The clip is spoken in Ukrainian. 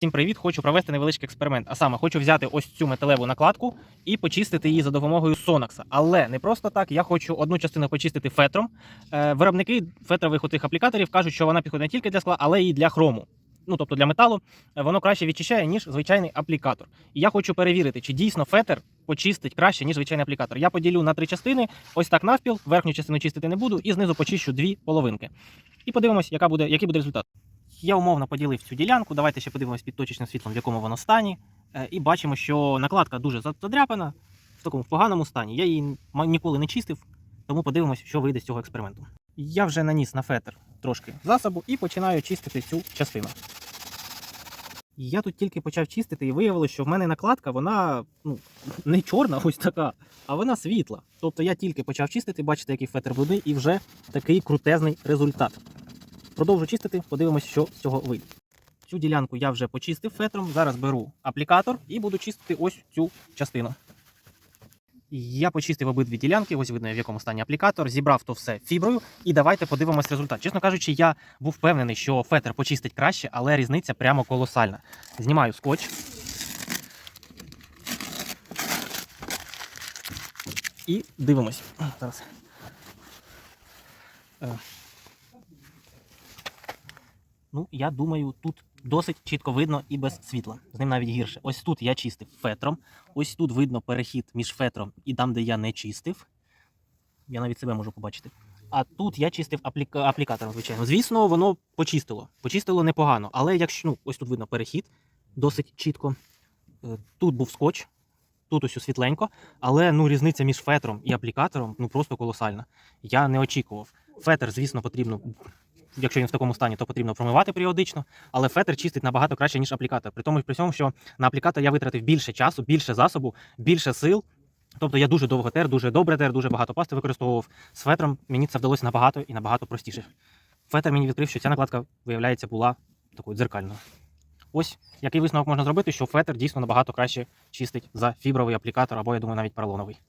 Всім привіт! Хочу провести невеличкий експеримент. А саме хочу взяти ось цю металеву накладку і почистити її за допомогою Сонакса. Але не просто так. Я хочу одну частину почистити фетром. Е, виробники фетрових отих аплікаторів кажуть, що вона підходить не тільки для скла, але й для хрому. Ну тобто для металу Е, воно краще відчищає, ніж звичайний аплікатор. І я хочу перевірити, чи дійсно фетр почистить краще, ніж звичайний аплікатор. Я поділю на три частини, ось так навпіл, верхню частину чистити не буду, і знизу почищу дві половинки. І подивимось, яка буде, який буде результат. Я умовно поділив цю ділянку. Давайте ще подивимось під точечним світлом, в якому воно стані. Е, І бачимо, що накладка дуже задряпана, в такому поганому стані. Я її ніколи не чистив, тому подивимось, що вийде з цього експерименту. Я вже наніс на фетр трошки засобу і починаю чистити цю частину. Я тут тільки почав чистити і виявилося, що в мене накладка, вона ну, не чорна, ось така, а вона світла. Тобто я тільки почав чистити, бачите, який фетр блудний, і вже такий крутезний результат. Продовжу чистити, подивимось, що з цього вийде. Цю ділянку я вже почистив фетром. Зараз беру аплікатор і буду чистити ось цю частину. Я почистив обидві ділянки, ось видно, в якому стані аплікатор, зібрав то все фіброю, і давайте подивимось результат. Чесно кажучи, я був впевнений, що фетр почистить краще, але різниця прямо колосальна. Знімаю скотч. І дивимось. Зараз. Ну, я думаю, тут досить чітко видно і без світла. З ним навіть гірше. Ось тут я чистив фетром. Ось тут видно перехід між фетром і там, де я не чистив. Я навіть себе можу побачити. А тут я чистив апліка... аплікатором, звичайно. Звісно, воно почистило. Почистило непогано. Але якщо ну, ось тут видно перехід досить чітко. Е, Тут був скотч, тут ось світленько, але ну, різниця між фетром і аплікатором ну, просто колосальна. Я не очікував. Фетр, звісно, потрібно якщо він в такому стані, то потрібно промивати періодично, але фетр чистить набагато краще, ніж аплікатор. При тому при цьому, що на аплікатор я витратив більше часу, більше засобу, більше сил. Тобто я дуже довго тер, дуже добре тер, дуже багато пасти використовував. З фетром мені це вдалося набагато і набагато простіше. Фетр мені відкрив, що ця накладка, виявляється, була такою дзеркальною. Ось який висновок можна зробити, що фетр дійсно набагато краще чистить за фібровий аплікатор, або я думаю, навіть поролоновий.